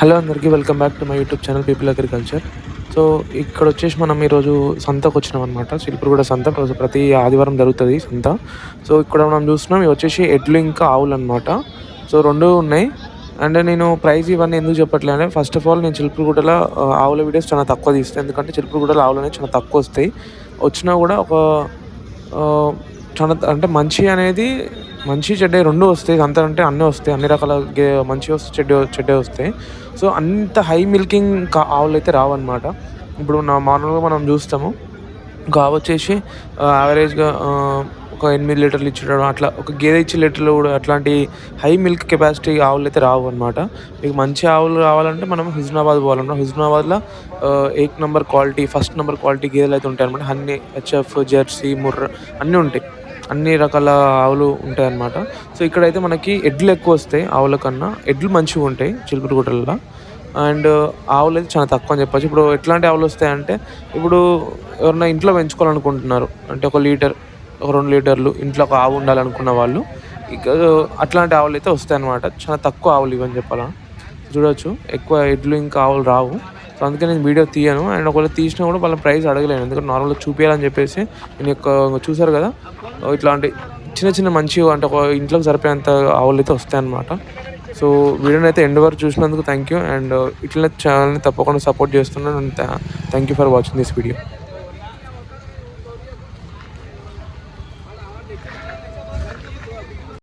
Hello అందరికీ welcome back to my YouTube channel people agriculture. So ఇక్కడ వచ్చేసి మనం ఈరోజు సంతకు వచ్చినాం అనమాట శిల్పురుగూడ సంత ప్రతి- ప్రతి ఆదివారం జరుగుతుంది సంత. సో ఇక్కడ మనం చూస్తున్నాం ఇవి వచ్చేసి ఎడ్లు ఇంకా ఆవులు అనమాట సో రెండు ఉన్నాయి. అండ్ నేను ప్రైస్ ఇవన్నీ ఎందుకు చెప్పట్లే అంటే ఫస్ట్ ఆఫ్ ఆల్ నేను చిలుపురుగుడలో ఆవుల వీడియోస్ చాలా తక్కువ తీస్తాను ఎందుకంటే చిలుపురుగుడలో ఆవులు అనేవి చాలా తక్కువ వస్తాయి. వచ్చినా కూడా ఒక చాలా అంటే మంచి అనేది మంచి చెడ్డ రెండు వస్తాయి. అంత అంటే అన్నీ వస్తాయి. అన్ని రకాల గే మంచి వస్తాయి చెడ్డ చెడ్డే వస్తాయి. సో అంత హై మిల్కింగ్ కా ఆవులు అయితే రావన్నమాట. ఇప్పుడు నా మామూలుగా మనం చూస్తాము. ఒక ఆవు వచ్చేసి యావరేజ్గా ఒక ఎనిమిది లీటర్లు ఇచ్చేటప్పుడు అట్లా ఒక గేదె ఇచ్చే లీటర్లు కూడా అట్లాంటి హై మిల్క్ కెపాసిటీ ఆవులు అయితే రావు అనమాట మీకు మంచి ఆవులు రావాలంటే మనం హుజనాబాద్ పోవాలన్నమాట హుజనాబాద్లో eight number quality first number quality గేదెలు అయితే ఉంటాయి అనమాట అన్ని హెచ్ఎఫ్ జెర్సీ ముర్ర అన్నీ ఉంటాయి. అన్ని రకాల ఆవులు ఉంటాయి అన్నమాట సో ఇక్కడైతే మనకి ఎడ్లు ఎక్కువ వస్తాయి ఆవుల కన్నా. ఎడ్లు మంచిగా ఉంటాయి చిలుపురుగుట్టల్లో అండ్ ఆవులు అయితే చాలా తక్కువ అని చెప్పచ్చు. ఇప్పుడు ఎట్లాంటి ఆవులు వస్తాయంటే ఇప్పుడు ఎవరైనా ఇంట్లో పెంచుకోవాలనుకుంటున్నారు. అంటే ఒక లీటర్ ఒక రెండు లీటర్లు ఇంట్లో ఒక ఆవు ఉండాలనుకున్న వాళ్ళు ఇక అట్లాంటి ఆవులు అయితే వస్తాయన్నమాట. చాలా తక్కువ ఆవులు ఇవని చెప్పాలా. చూడొచ్చు. ఎక్కువ ఎడ్లు ఇంకా ఆవులు రావు. సో అందుకే నేను వీడియో తీయను. అండ్ ఒకవేళ తీసినా కూడా వాళ్ళ ప్రైస్ అడగలేను. ఎందుకంటే నార్మల్గా చూపించాలని చెప్పేసి నేను ఎక్కువ చూసారు కదా. ఇట్లాంటి చిన్న చిన్న మంచి అంటే ఒక ఇంట్లోకి సరిపోయేంత ఆవులు అయితే వస్తాయన్నమాట. సో వీడియోని అయితే ఎండ్ వరకు చూసినందుకు థ్యాంక్ యూ అండ్ ఇట్లనే ఛానల్ని తప్పకుండా సపోర్ట్ చేస్తున్నాను. Thank you for watching this video.